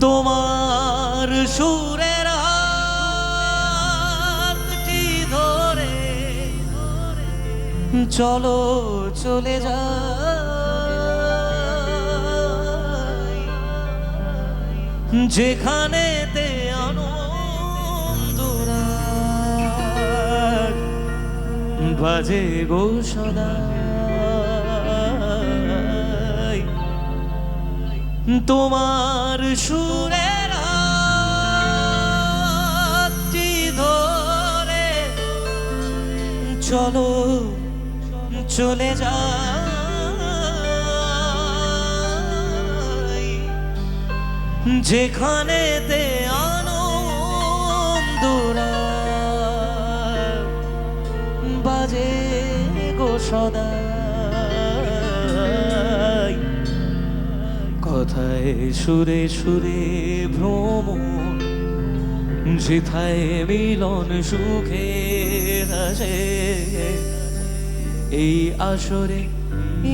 তোমার সুরের হাতটি ধরে? চলো চলে যা যেখানেতে বাজে গো সদাই। তোমার হাতটি ধরে চলো চলে যাই। যেখানেতে আনন্দ সদাই। কথায় সুরে সুরে ভ্রমণ, যেথায় মিলন সুখে হাসে এই আসরে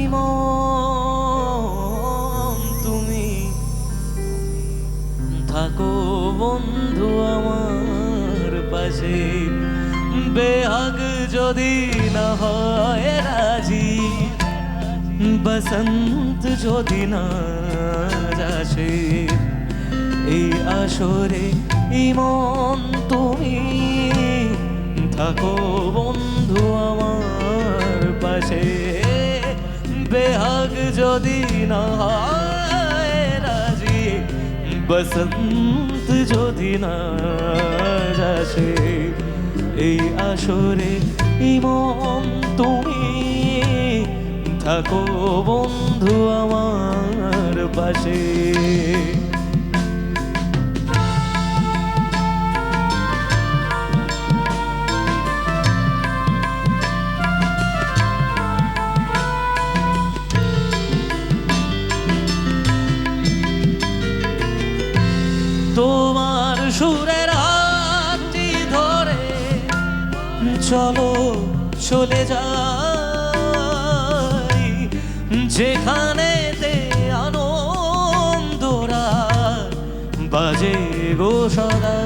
ইমন তুমি। থাকো বন্ধু আমার পাশে। বেহাগ যদি না হয় রাজি, বসন্ত যদি না যাসে এই আসরে ইমন তুমি থাকো বন্ধু আমার পাশে। বেহাগ যদি না হয় রাজি, বসন্ত যদি না যাসে এই আসরে ইমন তুমি থাকো বন্ধু আমার পাশে। তোমার সুরের চলো, চলে যাই। যেখানেতে আনন্দরা বাজে গো সদাই।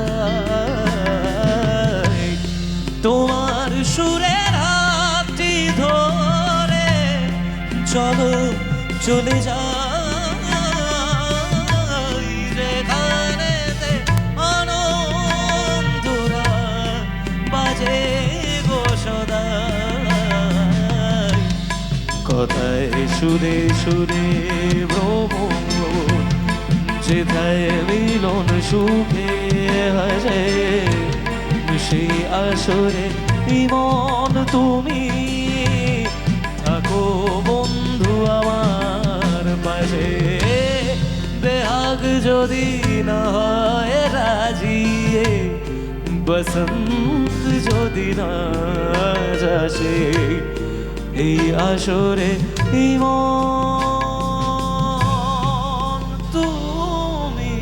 তোমার সুরের হাতটি ধরে, চলো, চলে যাই। কথায় সুরে সুরে ভ্রমণ যেথায় মিলন সুখে হাসে সেই আসরে ইমন তুমি। থাকো বন্ধু আমার পাশে, বেহাগ যদি না হয় রাজি, বসন্ত যদি না যাসে। এই আসরে ইমন তুমি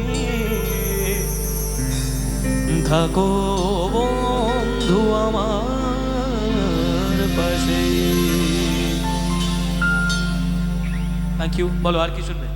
থাকো বন্ধু আমার পাশে থ্যাংক ইউ বলো আর কি শুনবে?